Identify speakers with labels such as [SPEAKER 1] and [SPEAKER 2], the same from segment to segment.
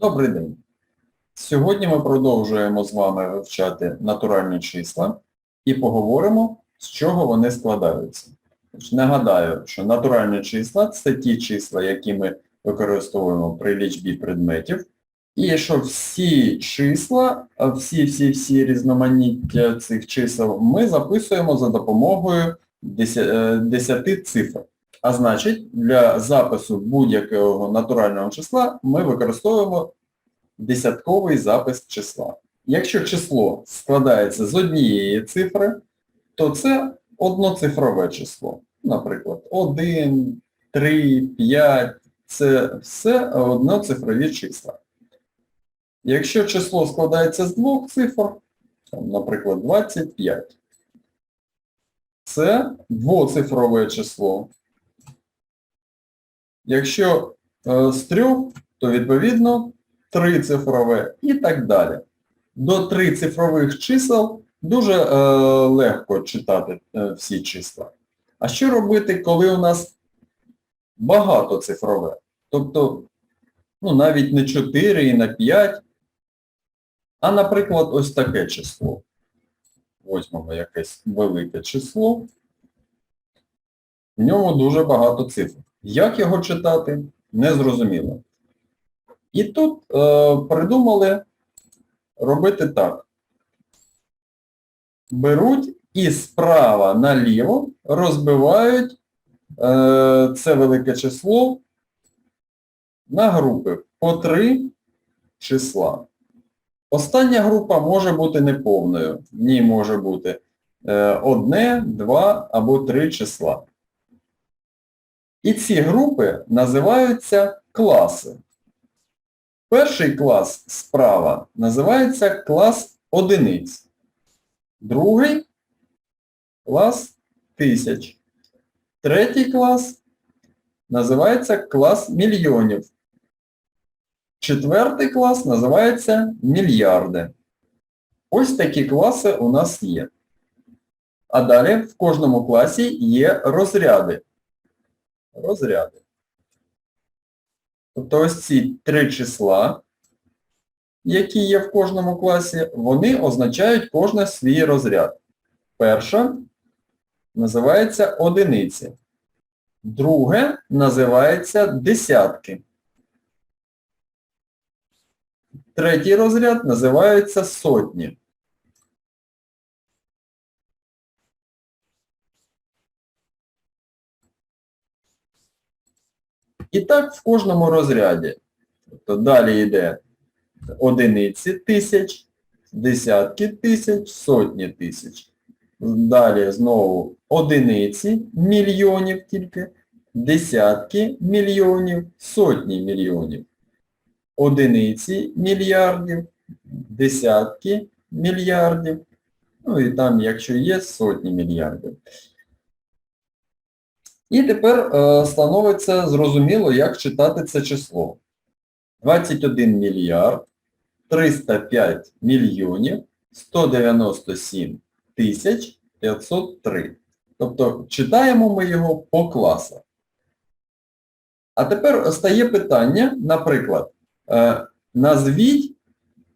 [SPEAKER 1] Добрий день. Сьогодні ми продовжуємо з вами вивчати натуральні числа і поговоримо, з чого вони складаються. Нагадаю, що натуральні числа це ті числа, які ми використовуємо при лічбі предметів, і що всі числа, всі-всі-всі різноманіття цих чисел ми записуємо за допомогою 10 цифр. А значить, для запису будь-якого натурального числа ми використовуємо десятковий запис числа. Якщо число складається з однієї цифри, то це одноцифрове число. Наприклад, 1, 3, 5 це все одноцифрові числа. Якщо число складається з двох цифр, наприклад, 25, це двоцифрове число. Якщо е, з трьох, то відповідно трицифрове і так далі. До трицифрових чисел дуже е, легко читати е, всі числа. А що робити, коли у нас багатоцифрове? Тобто, ну, навіть не 4 і не 5, а, наприклад, ось таке число. Возьмемо якесь велике число. В ньому дуже багато цифр. Як його читати, незрозуміло. І тут е, придумали робити так. Беруть і справа наліво розбивають е, це велике число на групи по три числа. Остання група може бути неповною. В ній може бути е, одне, два або три числа. І ці групи називаються класи. Перший клас справа називається клас одиниць. Другий клас тисяч. Третій клас називається клас мільйонів. Четвертий клас називається мільярди. Ось такі класи у нас є. А далі в кожному класі є розряди розряди. Тобто ось ці три числа, які є в кожному класі, вони означають кожен свій розряд. Перша називається одиниці. Друге називається десятки. Третій розряд називається сотні. І так в кожному розряді. Тобто далі йде одиниці тисяч, десятки тисяч, сотні тисяч. Далі знову одиниці мільйонів тільки, десятки мільйонів, сотні мільйонів. Одиниці мільярдів, десятки мільярдів. Ну і там, якщо є, сотні мільярдів. І тепер е, становиться зрозуміло, як читати це число. 21 мільярд, 305 мільйонів, 197 тисяч 503. Тобто читаємо ми його по класах. А тепер стає питання, наприклад, е, назвіть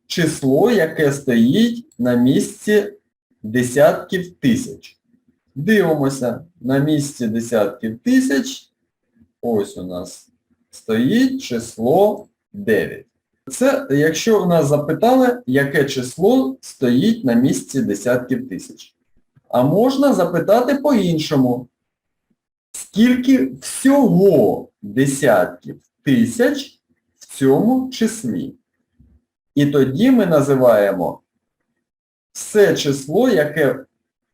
[SPEAKER 1] число, яке стоїть на місці десятків тисяч. Дивимося на місці десятків тисяч. Ось у нас стоїть число 9. Це якщо у нас запитали, яке число стоїть на місці десятків тисяч. А можна запитати по-іншому. Скільки всього десятків тисяч в цьому числі? І тоді ми називаємо все число, яке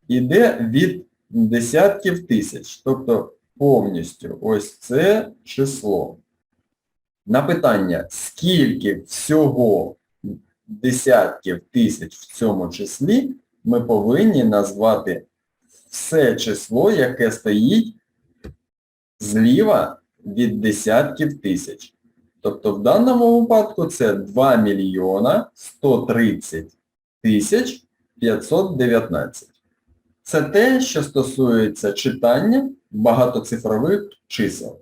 [SPEAKER 1] йде від десятків тисяч. Тобто повністю ось це число. На питання, скільки всього десятків тисяч в цьому числі, ми повинні назвати все число, яке стоїть зліва від десятків тисяч. Тобто в даному випадку це 2 мільйона 130 тисяч 519. Це те, що стосується читання багатоцифрових чисел.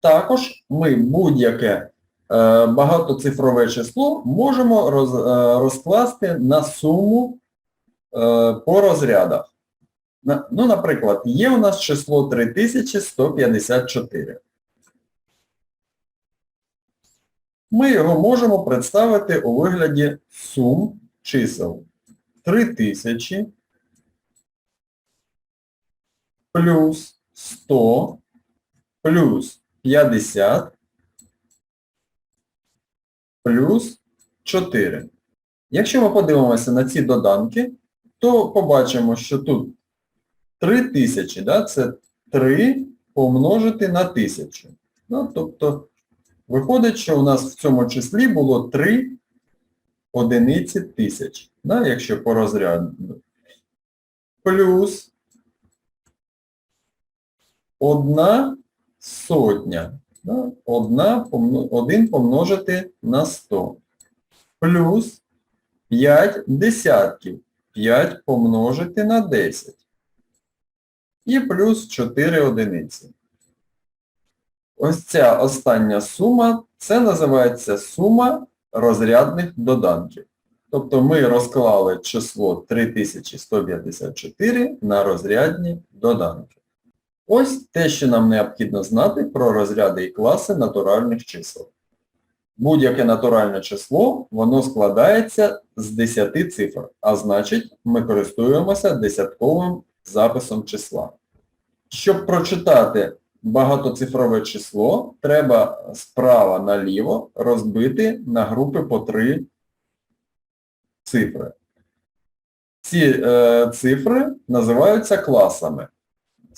[SPEAKER 1] Також ми будь-яке е, багатоцифрове число можемо е, розкласти на суму е, по розрядах. Ну, наприклад, є у нас число 3154. Ми його можемо представити у вигляді сум чисел 3000 плюс 100 плюс 50 плюс 4. Якщо ми подивимося на ці доданки, то побачимо, що тут 3000, да, це 3 помножити на 1000. Ну, тобто, виходить, що у нас в цьому числі було 3 одиниці тисяч, да, якщо по розряду. Плюс одна сотня. Да, одна, один помножити на 100. Плюс 5 десятків. 5 помножити на 10. І плюс 4 одиниці. Ось ця остання сума, це називається сума розрядних доданків. Тобто ми розклали число 3154 на розрядні доданки. Ось те, що нам необхідно знати про розряди і класи натуральних чисел. Будь-яке натуральне число, воно складається з 10 цифр, а значить ми користуємося десятковим записом числа. Щоб прочитати багатоцифрове число, треба справа наліво розбити на групи по 3 цифри. Ці е, цифри називаються класами.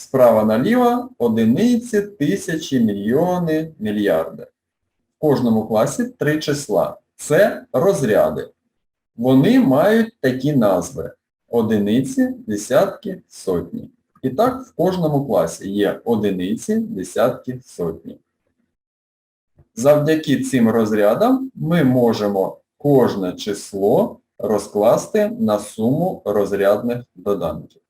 [SPEAKER 1] Справа наліво одиниці, тисячі, мільйони, мільярди. В кожному класі три числа. Це розряди. Вони мають такі назви. Одиниці, десятки, сотні. І так в кожному класі є одиниці, десятки, сотні. Завдяки цим розрядам ми можемо кожне число розкласти на суму розрядних доданків.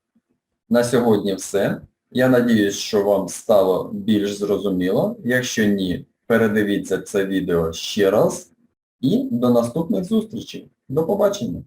[SPEAKER 1] На сьогодні все. Я надіюсь, що вам стало більш зрозуміло. Якщо ні, передивіться це відео ще раз. І до наступних зустрічей. До побачення!